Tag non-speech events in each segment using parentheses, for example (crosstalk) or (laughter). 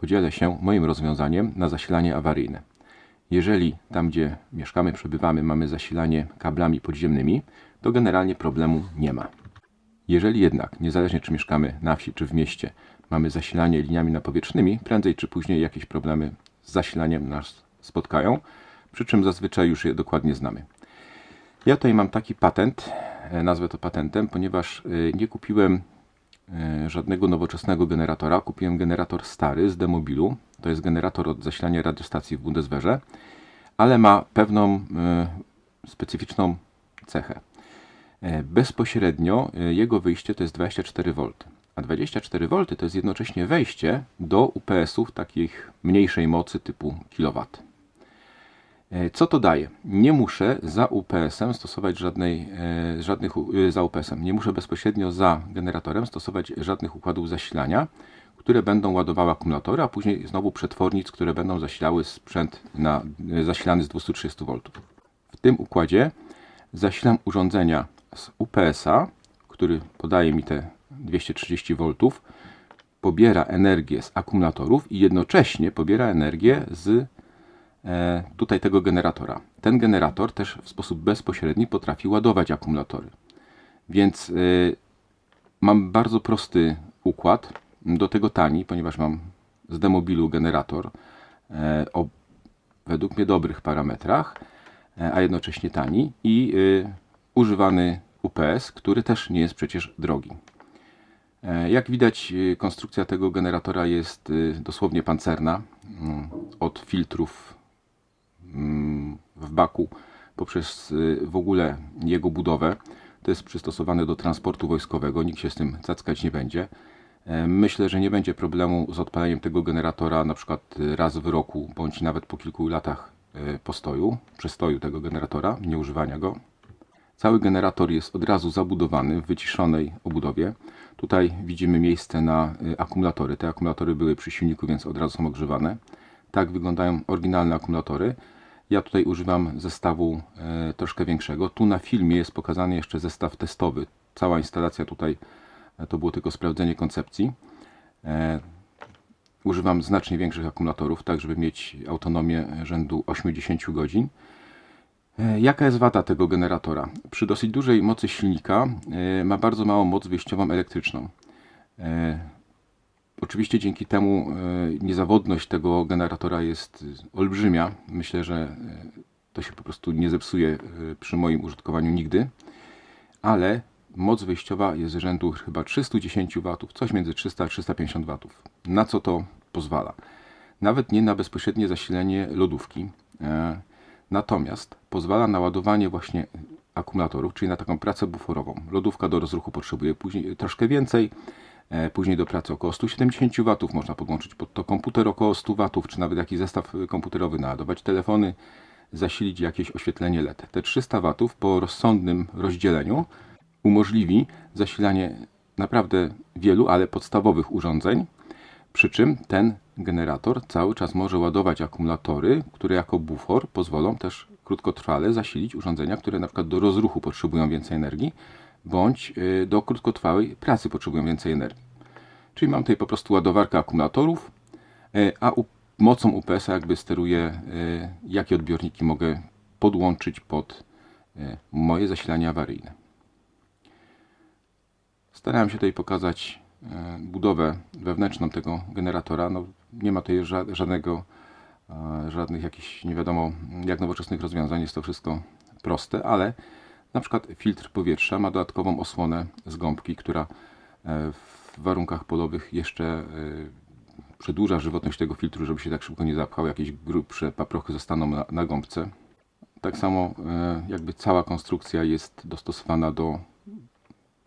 podzielę się moim rozwiązaniem na zasilanie awaryjne. Jeżeli tam, gdzie mieszkamy, przebywamy, mamy zasilanie kablami podziemnymi, to generalnie problemu nie ma. Jeżeli jednak, niezależnie czy mieszkamy na wsi czy w mieście, mamy zasilanie liniami napowietrznymi, prędzej czy później jakieś problemy z zasilaniem nas spotkają, przy czym zazwyczaj już je dokładnie znamy. Ja tutaj mam taki patent, e, nazwę to patentem, ponieważ e, nie kupiłem żadnego nowoczesnego generatora. Kupiłem generator stary z Demobilu. To jest generator od zasilania radiostacji w Bundeswehrze, ale ma pewną e, specyficzną cechę. E, Bezpośrednio e, jego wyjście to jest 24 V. A 24 V to jest jednocześnie wejście do UPS-ów takich mniejszej mocy typu kW. E, Co to daje? Nie muszę za UPS-em stosować żadnej, e, żadnych, e, za UPS-em, nie muszę bezpośrednio za generatorem stosować żadnych układów zasilania, które będą ładowały akumulatory, a później znowu przetwornic, które będą zasilały sprzęt na, zasilany z 230 V. W tym układzie zasilam urządzenia z UPS-a, który podaje mi te 230 V, pobiera energię z akumulatorów i jednocześnie pobiera energię z tutaj tego generatora. Ten generator też w sposób bezpośredni potrafi ładować akumulatory. Więc e, mam bardzo prosty układ, do tego tani, ponieważ mam z demobilu generator e, o według mnie dobrych parametrach, e, a jednocześnie tani i e, używany UPS, który też nie jest przecież drogi. E, Jak widać, e, konstrukcja tego generatora jest e, dosłownie pancerna. Mm, Od filtrów w baku poprzez y, w ogóle jego budowę. To jest przystosowane do transportu wojskowego, nikt się z tym cackać nie będzie. E, Myślę, że nie będzie problemu z odpaleniem tego generatora na przykład y, raz w roku, bądź nawet po kilku latach y, postoju, przestoju tego generatora, nieużywania go. Cały generator jest od razu zabudowany w wyciszonej obudowie. Tutaj widzimy miejsce na y, akumulatory. Te akumulatory były przy silniku, więc od razu są ogrzewane. Tak wyglądają oryginalne akumulatory. Ja tutaj używam zestawu e, troszkę większego. Tu na filmie jest pokazany jeszcze zestaw testowy. Cała instalacja tutaj e, to było tylko sprawdzenie koncepcji. E, używam znacznie większych akumulatorów, tak żeby mieć autonomię rzędu 80 godzin. Jaka jest wada tego generatora? Przy dosyć dużej mocy silnika ma bardzo małą moc wyjściową elektryczną. Oczywiście dzięki temu e, niezawodność tego generatora jest olbrzymia. Myślę, że e, to się po prostu nie zepsuje e, przy moim użytkowaniu nigdy. Ale moc wyjściowa jest rzędu chyba 310 W, coś między 300 a 350 W. Na co to pozwala? Nawet nie na bezpośrednie zasilenie lodówki. Natomiast pozwala na ładowanie właśnie akumulatorów, czyli na taką pracę buforową. Lodówka do rozruchu potrzebuje później troszkę więcej, później do pracy około 170 W można podłączyć pod to komputer około 100 W, czy nawet jakiś zestaw y, komputerowy naładować telefony, zasilić jakieś oświetlenie LED. Te 300 W po rozsądnym rozdzieleniu umożliwi zasilanie naprawdę wielu, ale podstawowych urządzeń, przy czym ten generator cały czas może ładować akumulatory, które jako bufor pozwolą też krótkotrwale zasilić urządzenia, które na przykład do rozruchu potrzebują więcej energii, bądź y, do krótkotrwałej pracy potrzebują więcej energii. Czyli mam tutaj po prostu ładowarkę akumulatorów, y, a mocą UPS-a jakby steruję, y, jakie odbiorniki mogę podłączyć pod moje zasilanie awaryjne. Starałem się tutaj pokazać budowę wewnętrzną tego generatora. No, nie ma tutaj ża- żadnego, żadnych jakichś nie wiadomo jak nowoczesnych rozwiązań. Jest to wszystko proste, ale na przykład filtr powietrza ma dodatkową osłonę z gąbki, która e, w warunkach polowych jeszcze e, przedłuża żywotność tego filtru, żeby się tak szybko nie zapchał. Jakieś grubsze paprochy zostaną na, na gąbce. Tak samo e, jakby cała konstrukcja jest dostosowana do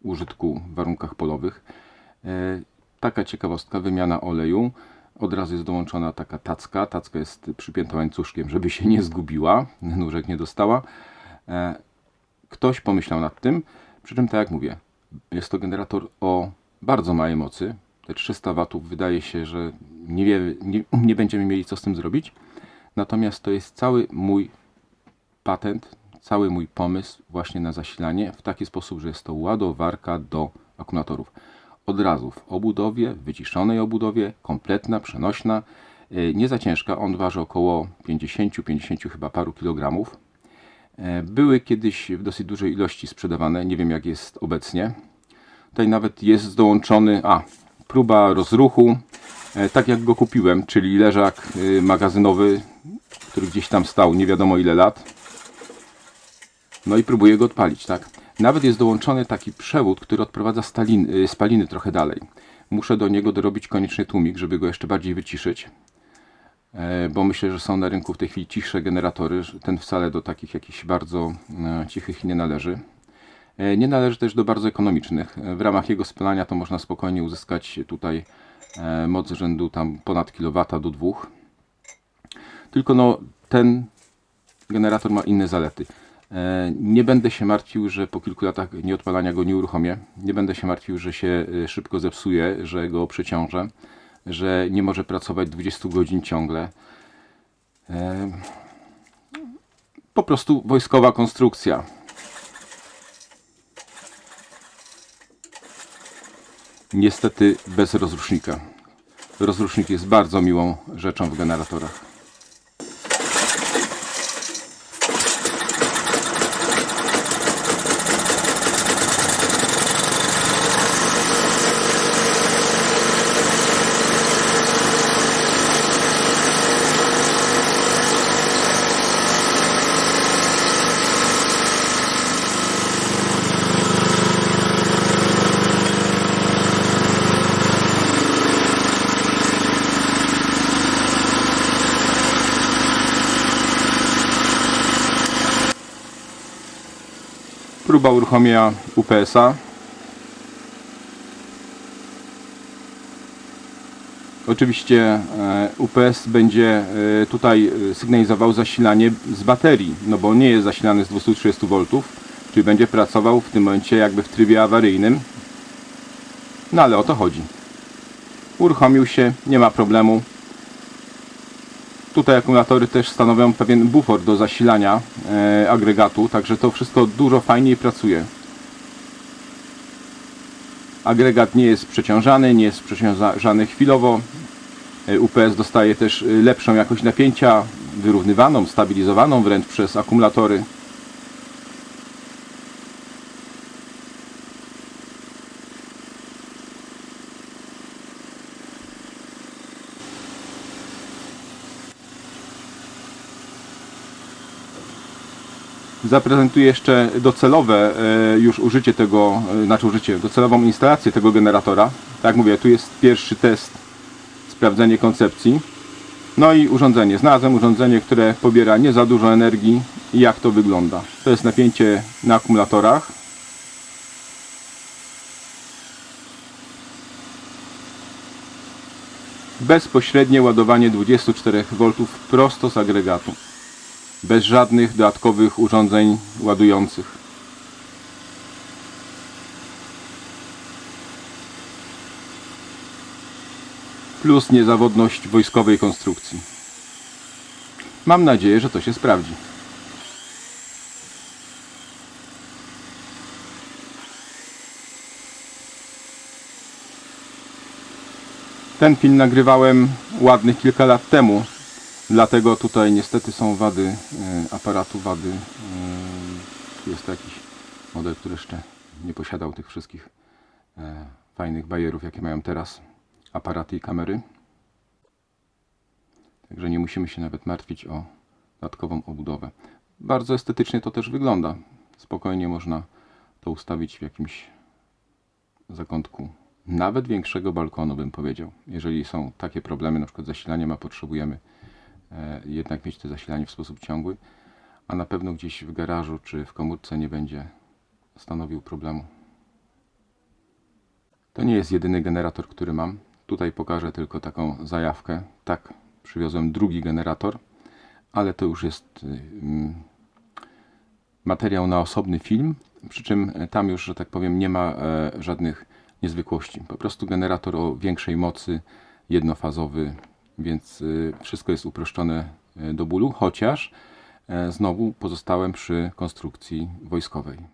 użytku w warunkach polowych. Taka ciekawostka, wymiana oleju. Od razu jest dołączona taka tacka. Tacka jest przypięta łańcuszkiem, żeby się nie zgubiła, nóżek nie dostała. Ktoś pomyślał nad tym, przy czym tak jak mówię, jest to generator o bardzo małej mocy. Te 300 W wydaje się, że nie, wie, nie, (clears throat) nie będziemy mieli co z tym zrobić. Natomiast to jest cały mój patent, cały mój pomysł właśnie na zasilanie w taki sposób, że jest to ładowarka do akumulatorów. od razu w obudowie, w wyciszonej obudowie, kompletna, przenośna, e, nie za ciężka. On waży około 50-50 chyba paru kilogramów. E, Były kiedyś w dosyć dużej ilości sprzedawane, nie wiem jak jest obecnie. Tutaj nawet jest dołączony, a, próba rozruchu, e, tak jak go kupiłem, czyli leżak e, magazynowy, który gdzieś tam stał nie wiadomo ile lat. No i próbuję go odpalić, tak? Nawet jest dołączony taki przewód, który odprowadza spaliny trochę dalej. Muszę do niego dorobić koniecznie tłumik, żeby go jeszcze bardziej wyciszyć. E, Bo myślę, że są na rynku w tej chwili cichsze generatory. Ten wcale do takich jakichś bardzo e, cichych nie należy. E, Nie należy też do bardzo ekonomicznych. W ramach jego spalania to można spokojnie uzyskać tutaj moc rzędu tam ponad kilowata do dwóch. Tylko no ten generator ma inne zalety. Nie będę się martwił, że po kilku latach nieodpalania go nie uruchomię. Nie będę się martwił, że się szybko zepsuje, że go przeciążę, że nie może pracować 20 godzin ciągle. E, Po prostu wojskowa konstrukcja. Niestety bez rozrusznika. Rozrusznik jest bardzo miłą rzeczą w generatorach. Próba uruchomienia UPS-a. Oczywiście e, UPS będzie e, tutaj e, sygnalizował zasilanie z baterii, no bo nie jest zasilany z 230 V, czyli będzie pracował w tym momencie jakby w trybie awaryjnym. No ale o to chodzi. Uruchomił się, nie ma problemu. Tutaj akumulatory też stanowią pewien bufor do zasilania e, agregatu, także to wszystko dużo fajniej pracuje. Agregat nie jest przeciążany, nie jest przeciążany chwilowo. E, UPS dostaje też e, lepszą jakość napięcia, wyrównywaną, stabilizowaną wręcz przez akumulatory. Zaprezentuję jeszcze docelowe e, już użycie tego, e, znaczy użycie, docelową instalację tego generatora. Tak jak mówię, tu jest pierwszy test, sprawdzenie koncepcji. No i urządzenie. Znalazłem urządzenie, które pobiera nie za dużo energii i jak to wygląda. To jest napięcie na akumulatorach. Bezpośrednie ładowanie 24 V prosto z agregatu bez żadnych dodatkowych urządzeń ładujących. Plus niezawodność wojskowej konstrukcji. Mam nadzieję, że to się sprawdzi. Ten film nagrywałem ładnych kilka lat temu, Dlatego tutaj niestety są wady e, aparatu, wady. e, Jest to jakiś model, który jeszcze nie posiadał tych wszystkich e, fajnych bajerów, jakie mają teraz aparaty i kamery. Także nie musimy się nawet martwić o dodatkową obudowę. Bardzo estetycznie to też wygląda. Spokojnie można to ustawić w jakimś zakątku nawet większego balkonu, bym powiedział. Jeżeli są takie problemy, na przykład zasilaniem, a potrzebujemy jednak mieć to zasilanie w sposób ciągły, a na pewno gdzieś w garażu czy w komórce nie będzie stanowił problemu. To nie jest jedyny generator, który mam. Tutaj pokażę tylko taką zajawkę. Tak, przywiozłem drugi generator, ale to już jest mm, materiał na osobny film, przy czym e, tam już, że tak powiem, nie ma e, żadnych niezwykłości. Po prostu generator o większej mocy, jednofazowy, więc y, wszystko jest uproszczone e, do bólu, chociaż e, znowu pozostałem przy konstrukcji wojskowej.